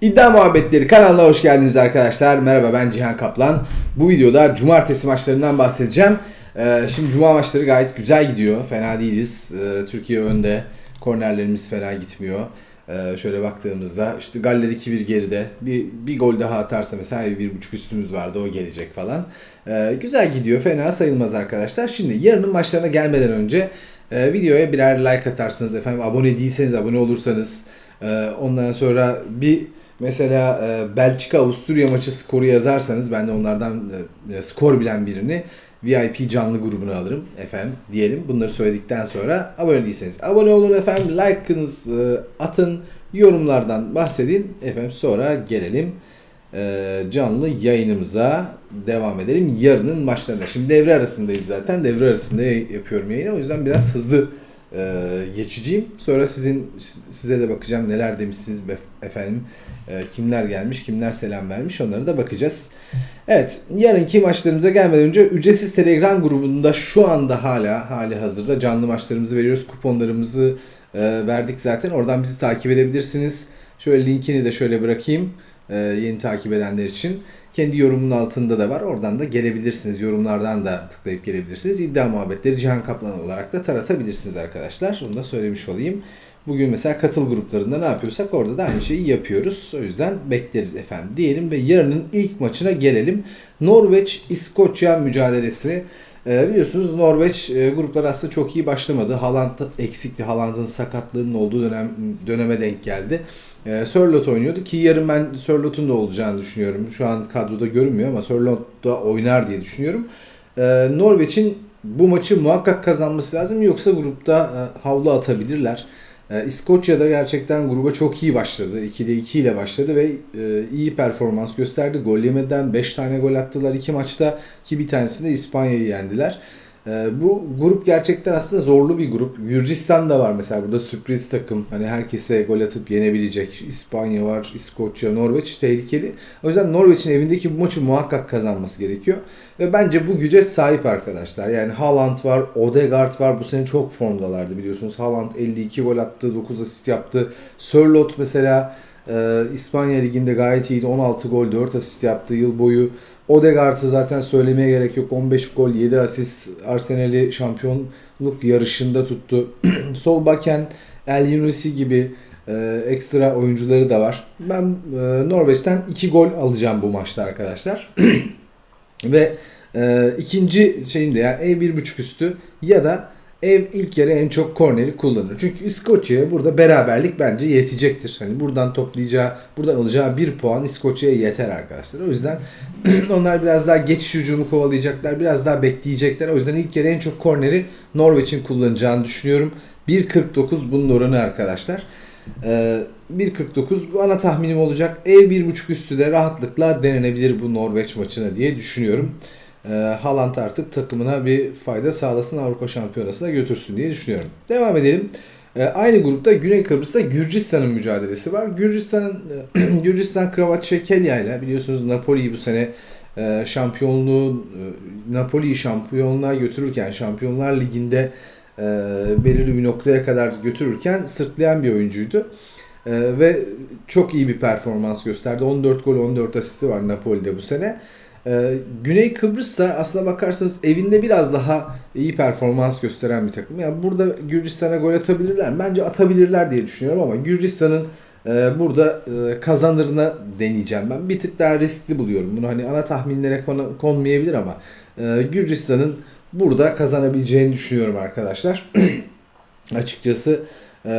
İddia Muhabbetleri kanalına hoş geldiniz arkadaşlar. Merhaba ben Cihan Kaplan. Bu videoda cumartesi maçlarından bahsedeceğim. Ee, şimdi cuma maçları gayet güzel gidiyor. Fena değiliz. Ee, Türkiye önde. Kornerlerimiz fena gitmiyor. Ee, şöyle baktığımızda işte Galler 2-1 geride. Bir, bir gol daha atarsa mesela bir buçuk üstümüz vardı o gelecek falan. Ee, güzel gidiyor. Fena sayılmaz arkadaşlar. Şimdi yarının maçlarına gelmeden önce e, videoya birer like atarsınız efendim. Abone değilseniz abone olursanız e, ondan sonra bir mesela e, Belçika Avusturya maçı skoru yazarsanız ben de onlardan e, skor bilen birini VIP canlı grubuna alırım efendim diyelim. Bunları söyledikten sonra abone değilseniz abone olun efendim. Like'ınızı atın. Yorumlardan bahsedin. Efendim sonra gelelim e, canlı yayınımıza devam edelim. Yarının maçlarına. Şimdi devre arasındayız zaten. Devre arasında yapıyorum yayını. O yüzden biraz hızlı e, geçeceğim. Sonra sizin size de bakacağım neler demişsiniz efendim. E, kimler gelmiş, kimler selam vermiş onlara da bakacağız. Evet, yarınki maçlarımıza gelmeden önce ücretsiz Telegram grubunda şu anda hala hali hazırda canlı maçlarımızı veriyoruz. Kuponlarımızı e, verdik zaten. Oradan bizi takip edebilirsiniz. Şöyle linkini de şöyle bırakayım e, yeni takip edenler için. Kendi yorumun altında da var. Oradan da gelebilirsiniz. Yorumlardan da tıklayıp gelebilirsiniz. İddia muhabbetleri Cihan Kaplan olarak da taratabilirsiniz arkadaşlar. Onu da söylemiş olayım. Bugün mesela katıl gruplarında ne yapıyorsak orada da aynı şeyi yapıyoruz. O yüzden bekleriz efendim diyelim ve yarının ilk maçına gelelim. Norveç-İskoçya mücadelesi. Ee, biliyorsunuz Norveç e, gruplar aslında çok iyi başlamadı. Haaland eksikti. Haaland'ın sakatlığının olduğu dönem döneme denk geldi. Ee, Sörlot oynuyordu ki yarın ben Sörlot'un da olacağını düşünüyorum. Şu an kadroda görünmüyor ama Sörlot da oynar diye düşünüyorum. Ee, Norveç'in bu maçı muhakkak kazanması lazım yoksa grupta e, havlu atabilirler. Ee, İskoçya'da gerçekten gruba çok iyi başladı. 2'de 2 ile başladı ve e, iyi performans gösterdi. Gol yemeden 5 tane gol attılar 2 maçta ki bir tanesinde İspanya'yı yendiler. Ee, bu grup gerçekten aslında zorlu bir grup. Gürcistan da var mesela burada sürpriz takım. Hani herkese gol atıp yenebilecek. İspanya var, İskoçya, Norveç tehlikeli. O yüzden Norveç'in evindeki bu maçı muhakkak kazanması gerekiyor. Ve bence bu güce sahip arkadaşlar. Yani Haaland var, Odegaard var. Bu sene çok formdalardı biliyorsunuz. Haaland 52 gol attı, 9 asist yaptı. Sörloth mesela e, İspanya Ligi'nde gayet iyiydi. 16 gol, 4 asist yaptı yıl boyu. Odegaard'ı zaten söylemeye gerek yok. 15 gol, 7 asist Arsenal'i şampiyonluk yarışında tuttu. Sol baken El Yunus'i gibi e, ekstra oyuncuları da var. Ben e, Norveç'ten 2 gol alacağım bu maçta arkadaşlar. Ve e, ikinci şeyinde yani ev 1.5 üstü ya da ev ilk yarı en çok korneri kullanır. Çünkü İskoçya'ya burada beraberlik bence yetecektir. Hani buradan toplayacağı, buradan alacağı bir puan İskoçya'ya yeter arkadaşlar. O yüzden onlar biraz daha geçiş hücumu kovalayacaklar. Biraz daha bekleyecekler. O yüzden ilk yarı en çok korneri Norveç'in kullanacağını düşünüyorum. 1.49 bunun oranı arkadaşlar. Ee, 1.49 bu ana tahminim olacak. Ev 1.5 üstü de rahatlıkla denenebilir bu Norveç maçına diye düşünüyorum. Ee, Haaland artık takımına bir fayda sağlasın Avrupa Şampiyonası'na götürsün diye düşünüyorum. Devam edelim. Ee, aynı grupta Güney Kıbrıs'ta Gürcistan'ın mücadelesi var. Gürcistan'ın Gürcistan Kravatçekelya ile biliyorsunuz Napoli'yi bu sene e, şampiyonluğu e, Napoli'yi şampiyonluğa götürürken Şampiyonlar Ligi'nde e, belirli bir noktaya kadar götürürken sırtlayan bir oyuncuydu. E, ve çok iyi bir performans gösterdi. 14 gol 14 asisti var Napoli'de bu sene. E, Güney Kıbrıs da aslına bakarsanız evinde biraz daha iyi performans gösteren bir takım. Yani burada Gürcistan'a gol atabilirler. Bence atabilirler diye düşünüyorum ama Gürcistan'ın e, burada e, kazanırına deneyeceğim ben. Bir tık daha riskli buluyorum. Bunu hani ana tahminlere konu- konmayabilir ama e, Gürcistan'ın burada kazanabileceğini düşünüyorum arkadaşlar. Açıkçası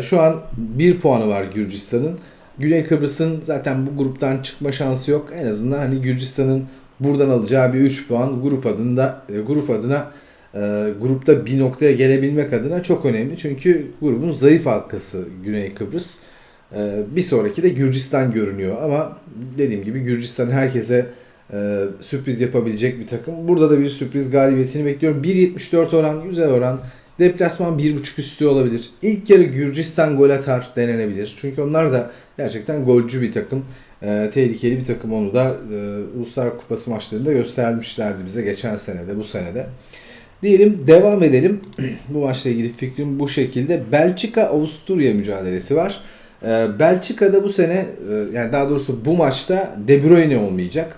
şu an bir puanı var Gürcistan'ın. Güney Kıbrıs'ın zaten bu gruptan çıkma şansı yok. En azından hani Gürcistan'ın buradan alacağı bir 3 puan grup adında e, grup adına e, grupta bir noktaya gelebilmek adına çok önemli. Çünkü grubun zayıf halkası Güney Kıbrıs. E, bir sonraki de Gürcistan görünüyor ama dediğim gibi Gürcistan herkese sürpriz yapabilecek bir takım. Burada da bir sürpriz galibiyetini bekliyorum. 1.74 oran, güzel oran. Deplasman 1.5 üstü olabilir. İlk yarı Gürcistan gol atar denenebilir. Çünkü onlar da gerçekten golcü bir takım. E, tehlikeli bir takım onu da e, Uluslar Kupası maçlarında göstermişlerdi bize geçen senede, bu senede. Diyelim devam edelim. bu maçla ilgili fikrim bu şekilde. Belçika-Avusturya mücadelesi var. Ee, Belçika'da bu sene e, yani daha doğrusu bu maçta De Bruyne olmayacak.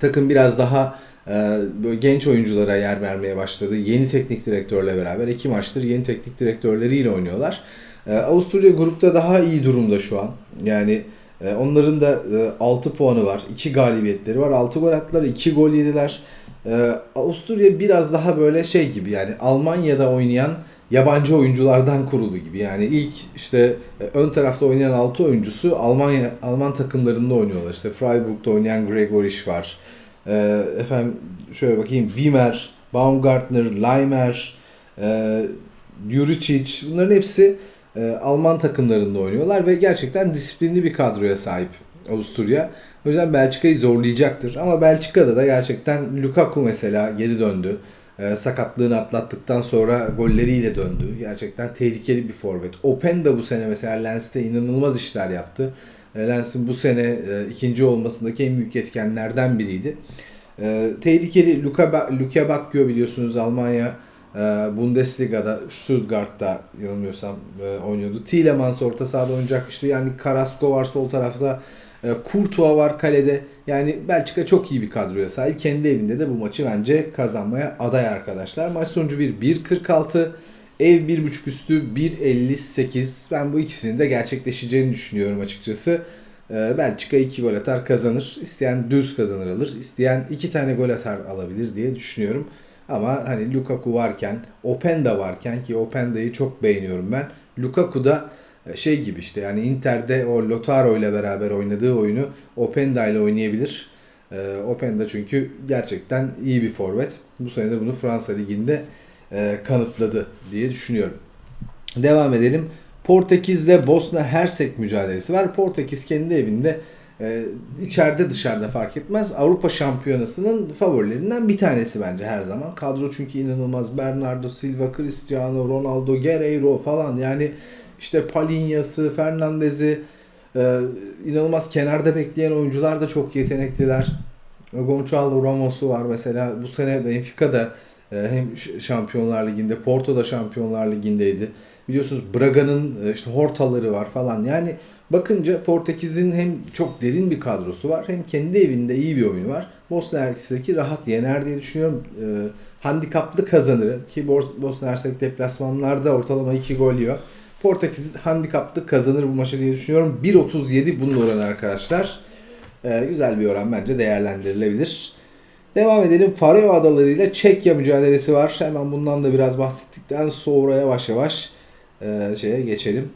Takım biraz daha e, böyle genç oyunculara yer vermeye başladı. Yeni teknik direktörle beraber iki maçtır yeni teknik direktörleriyle oynuyorlar. E, Avusturya grupta daha iyi durumda şu an. Yani e, onların da e, 6 puanı var. 2 galibiyetleri var. 6 gol attılar, 2 gol yediler. E, Avusturya biraz daha böyle şey gibi yani Almanya'da oynayan yabancı oyunculardan kurulu gibi. Yani ilk işte e, ön tarafta oynayan 6 oyuncusu Almanya Alman takımlarında oynuyorlar. İşte Freiburg'da oynayan Gregorisch var. E, efendim şöyle bakayım Wimmer, Baumgartner, Leimer, e, Juricic bunların hepsi e, Alman takımlarında oynuyorlar ve gerçekten disiplinli bir kadroya sahip Avusturya. O yüzden Belçika'yı zorlayacaktır. Ama Belçika'da da gerçekten Lukaku mesela geri döndü. E, sakatlığını atlattıktan sonra golleriyle döndü. Gerçekten tehlikeli bir forvet. Open da bu sene mesela Lens'te inanılmaz işler yaptı. E, Lens'in bu sene e, ikinci olmasındaki en büyük etkenlerden biriydi. E, tehlikeli Luka, Luka Bacchio biliyorsunuz Almanya Bundesliga'da Stuttgart'ta yanılmıyorsam e, oynuyordu. Tielemans orta sahada oynayacak işte yani Carrasco var sol tarafta. E, Courtois var kalede. Yani Belçika çok iyi bir kadroya sahip. Kendi evinde de bu maçı bence kazanmaya aday arkadaşlar. Maç sonucu bir 1.46. Ev 1.5 üstü 1.58. Ben bu ikisinin de gerçekleşeceğini düşünüyorum açıkçası. E, Belçika 2 gol atar kazanır. İsteyen düz kazanır alır. İsteyen 2 tane gol atar alabilir diye düşünüyorum. Ama hani Lukaku varken, Openda varken ki Openda'yı çok beğeniyorum ben. Lukaku da e, şey gibi işte yani Inter'de o Lotaro ile beraber oynadığı oyunu Openda ile oynayabilir. E, Openda çünkü gerçekten iyi bir forvet. Bu sene de bunu Fransa Ligi'nde e, kanıtladı diye düşünüyorum. Devam edelim. Portekiz'de Bosna Hersek mücadelesi var. Portekiz kendi evinde e, içeride dışarıda fark etmez. Avrupa Şampiyonası'nın favorilerinden bir tanesi bence her zaman. Kadro çünkü inanılmaz. Bernardo Silva, Cristiano Ronaldo, Guerreiro falan yani işte Palinya'sı, Fernandez'i e, inanılmaz kenarda bekleyen oyuncular da çok yetenekliler. Gonçalo Ramos'u var mesela. Bu sene Benfica'da e, hem Şampiyonlar Ligi'nde, Porto'da Şampiyonlar Ligi'ndeydi. Biliyorsunuz Braga'nın e, işte Hortaları var falan. Yani bakınca Portekiz'in hem çok derin bir kadrosu var hem kendi evinde iyi bir oyunu var. Bosna Hersek'i rahat yener diye düşünüyorum. E, handikaplı kazanır ki Bos- Bosna Hersek deplasmanlarda ortalama 2 gol yiyor. Portekiz handikaplı kazanır bu maçı diye düşünüyorum. 1.37 bunun oranı arkadaşlar. E, güzel bir oran bence değerlendirilebilir. Devam edelim. Faroe Adaları ile Çekya mücadelesi var. Hemen bundan da biraz bahsettikten sonra yavaş yavaş e, şeye geçelim.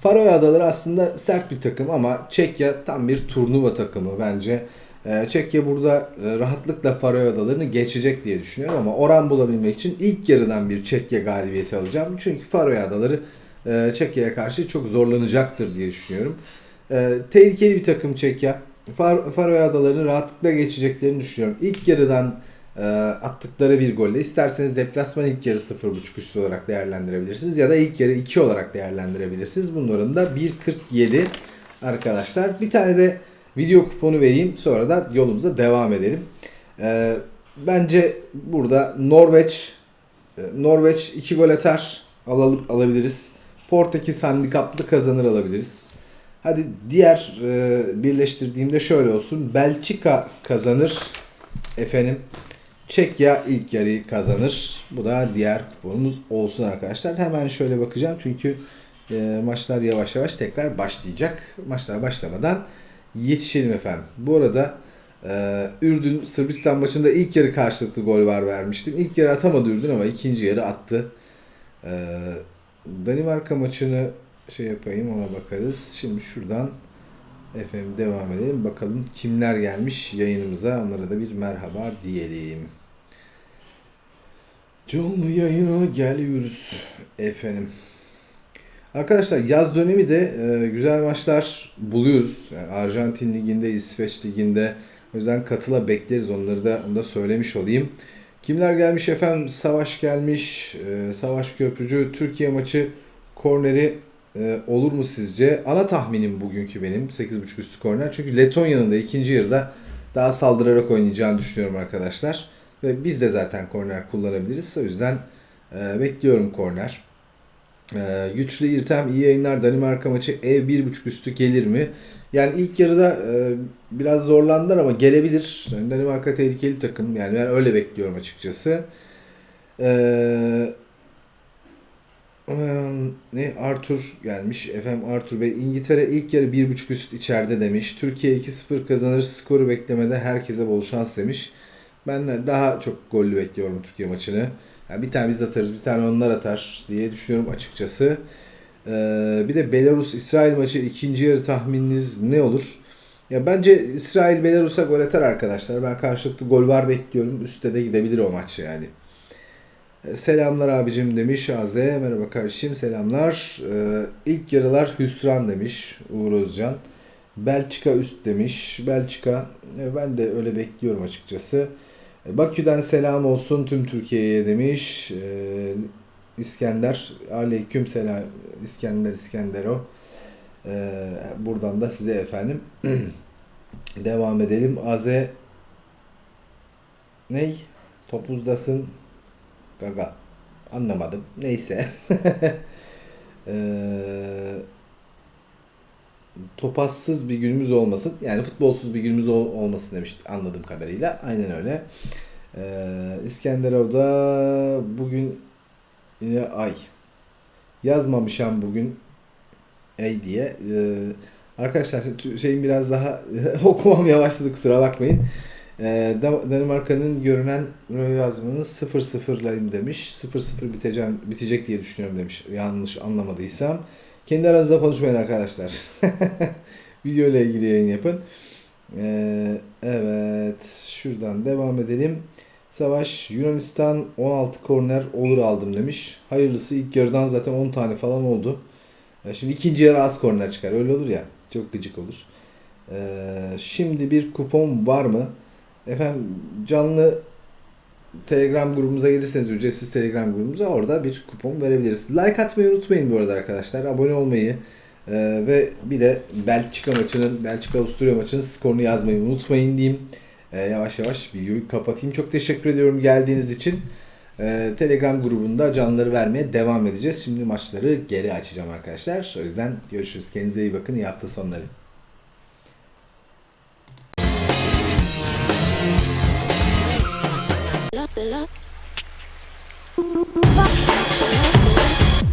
Faroe Adaları aslında sert bir takım ama Çekya tam bir turnuva takımı bence. E, Çekya burada e, rahatlıkla Faroe Adalarını geçecek diye düşünüyorum ama oran bulabilmek için ilk yarıdan bir Çekya galibiyeti alacağım. Çünkü Faroe Adaları e, Çekya'ya karşı çok zorlanacaktır diye düşünüyorum. E, tehlikeli bir takım Çekya. Far Faroe Adaları'nı rahatlıkla geçeceklerini düşünüyorum. İlk yarıdan attıkları bir golle isterseniz deplasman ilk yarı 0.5 üstü olarak değerlendirebilirsiniz ya da ilk yarı 2 olarak değerlendirebilirsiniz. Bunların da 1.47 arkadaşlar. Bir tane de video kuponu vereyim sonra da yolumuza devam edelim. E, bence burada Norveç e, Norveç 2 gol atar alalım alabiliriz. Portekiz handikaplı kazanır alabiliriz. Hadi diğer e, birleştirdiğimde şöyle olsun. Belçika kazanır efendim. Çekya ilk yarıyı kazanır. Bu da diğer kuponumuz olsun arkadaşlar. Hemen şöyle bakacağım çünkü e, maçlar yavaş yavaş tekrar başlayacak. Maçlar başlamadan yetişelim efendim. Bu arada e, Ürdün Sırbistan maçında ilk yarı karşılıklı gol var vermiştim. İlk yarı atamadı Ürdün ama ikinci yarı attı. E, Danimarka maçını şey yapayım ona bakarız. Şimdi şuradan efendim devam edelim. Bakalım kimler gelmiş yayınımıza. Onlara da bir merhaba diyelim. Canlı yayına geliyoruz efendim. Arkadaşlar yaz dönemi de e, güzel maçlar buluyoruz. Yani Arjantin liginde, İsveç liginde. O yüzden katıla bekleriz. Onları da onu da söylemiş olayım. Kimler gelmiş efendim? Savaş gelmiş. E, Savaş Köprücü Türkiye maçı korneri e, olur mu sizce? Ana tahminim bugünkü benim 8.5 üstü korner. Çünkü Letonya'nın da ikinci yarıda daha saldırarak oynayacağını düşünüyorum arkadaşlar. Ve biz de zaten korner kullanabiliriz. O yüzden e, bekliyorum korner. Ee, güçlü İrtem iyi yayınlar. Danimarka maçı ev 1.5 üstü gelir mi? Yani ilk yarıda e, biraz zorlandılar ama gelebilir. Danimarka tehlikeli takım. Yani ben öyle bekliyorum açıkçası. Ee, e, ne Arthur gelmiş. Efendim Arthur Bey İngiltere ilk yarı 1.5 üst içeride demiş. Türkiye 2-0 kazanır. Skoru beklemede herkese bol şans demiş. Ben daha çok gollü bekliyorum Türkiye maçını. Yani bir tane biz atarız, bir tane onlar atar diye düşünüyorum açıkçası. Ee, bir de Belarus-İsrail maçı ikinci yarı tahmininiz ne olur? Ya bence İsrail Belarus'a gol atar arkadaşlar. Ben karşılıklı gol var bekliyorum. Üste de gidebilir o maç yani. Selamlar abicim demiş Aze. Merhaba kardeşim selamlar. Ee, ilk yarılar hüsran demiş Uğur Özcan. Belçika üst demiş. Belçika e, ben de öyle bekliyorum açıkçası. E, Bakü'den selam olsun tüm Türkiye'ye demiş. Ee, İskender. Aleyküm selam. İskender İskendero. Ee, buradan da size efendim. Devam edelim. Aze Ney? Topuzdasın. Gaga. Anlamadım. Neyse. Ee, topazsız bir günümüz olmasın. Yani futbolsuz bir günümüz ol- olmasın demiş anladığım kadarıyla. Aynen öyle. Ee, İskenderov'da bugün yine ay. Yazmamışam bugün ay diye. Ee, arkadaşlar şeyin biraz daha okumam yavaşladı kusura bakmayın. Ee, Da- Danimarka'nın görünen yazmanın 0-0'layım demiş. 0-0 biteceğim, bitecek diye düşünüyorum demiş. Yanlış anlamadıysam. Kendi aranızda konuşmayın arkadaşlar. Video ile ilgili yayın yapın. Ee, evet. Şuradan devam edelim. Savaş Yunanistan 16 korner olur aldım demiş. Hayırlısı ilk yarıdan zaten 10 tane falan oldu. Ee, Şimdi ikinci yarı az korner çıkar. Öyle olur ya. Çok gıcık olur. Ee, şimdi bir kupon var mı? Efendim canlı Telegram grubumuza gelirseniz ücretsiz Telegram grubumuza orada bir kupon verebiliriz. Like atmayı unutmayın bu arada arkadaşlar. Abone olmayı e, ve bir de Belçika maçının, Belçika Avusturya maçının skorunu yazmayı unutmayın diyeyim. E, yavaş yavaş videoyu kapatayım. Çok teşekkür ediyorum geldiğiniz için. E, Telegram grubunda canlıları vermeye devam edeceğiz. Şimdi maçları geri açacağım arkadaşlar. O yüzden görüşürüz. Kendinize iyi bakın. İyi hafta sonları. ¿verdad?